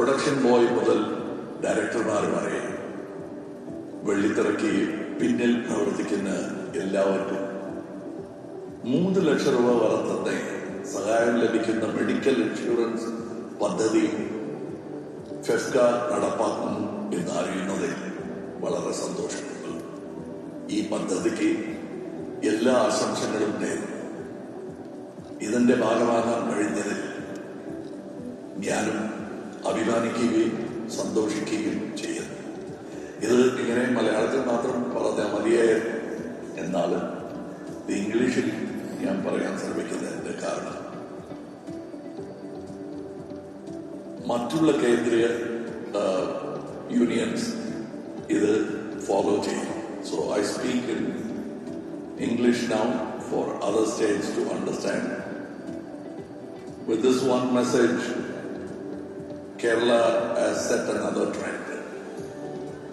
Production boy മുതൽ ഡയറക്ടർമാർ വരെ വെള്ളിത്തിറക്കി പിന്നിൽ പ്രവർത്തിക്കുന്ന എല്ലാവർക്കും മൂന്ന് ലക്ഷം രൂപ വരെ തന്നെ സഹായം ലഭിക്കുന്ന മെഡിക്കൽ ഇൻഷുറൻസ് പദ്ധതി ഫെഫ്ക നടപ്പാക്കും എന്നറിയുന്നതിൽ വളരെ സന്തോഷമുണ്ട്. ഈ പദ്ധതിക്ക് എല്ലാ ആശംസകളും നേരുന്നു. ഇതിന്റെ ഭാഗമാകാൻ കഴിഞ്ഞതിൽ ഞാനും അഭിമാനിക്കുകയും സന്തോഷിക്കുകയും ചെയ്യുന്നു. ഇത് ഇങ്ങനെ മലയാളത്തിൽ മാത്രം പറഞ്ഞാൽ മതിയായിരുന്നു എന്നാൽ ഇംഗ്ലീഷിൽ ഞാൻ പറയാൻ ശ്രമിക്കുന്നതിന്റെ കാരണം. മറ്റുള്ള കേന്ദ്രീയ യൂണിയൻസ് ഇത് ഫോളോ ചെയ്യും. So I speak in English now for other states to understand with this one message Kerala has set another trend.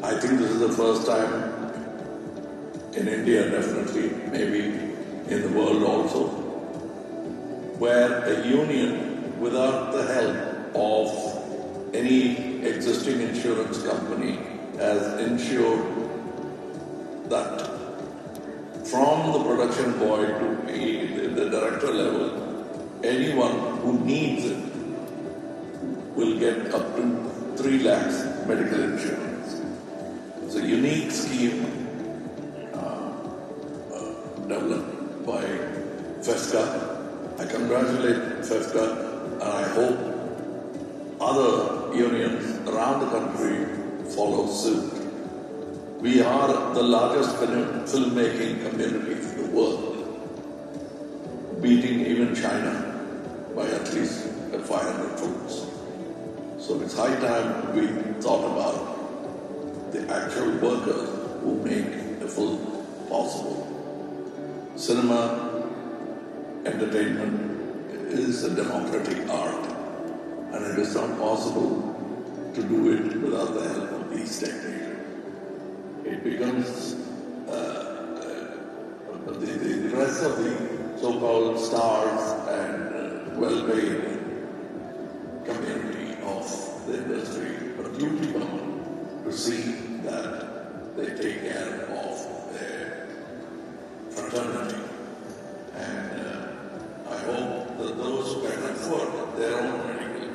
I think this is the first time in India, definitely, maybe in the world also, where a union without the help of any existing insurance company has ensured that from the production boy to the director level, anyone who needs it will get up to 3 lakhs medical insurance. It's a unique scheme uh, uh, developed by FEFCA. I congratulate FEFCA and I hope other unions around the country follow suit. We are the largest film- filmmaking community in the world, beating even China by at least 500 films. So it's high time we thought about the actual workers who make the film possible. Cinema entertainment is a democratic art, and it is not possible to do it without the help of these techniques. It becomes uh, uh, the, the, the rest of the so-called stars and uh, well-paid see that they take care of their fraternity. And uh, I hope that those who can afford their own medical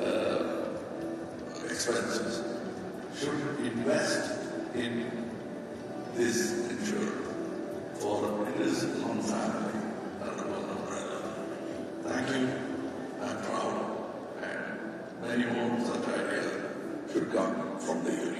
uh, expenses should invest in this insurance for it is on family under one umbrella. Thank you. I'm proud and many more come from the union.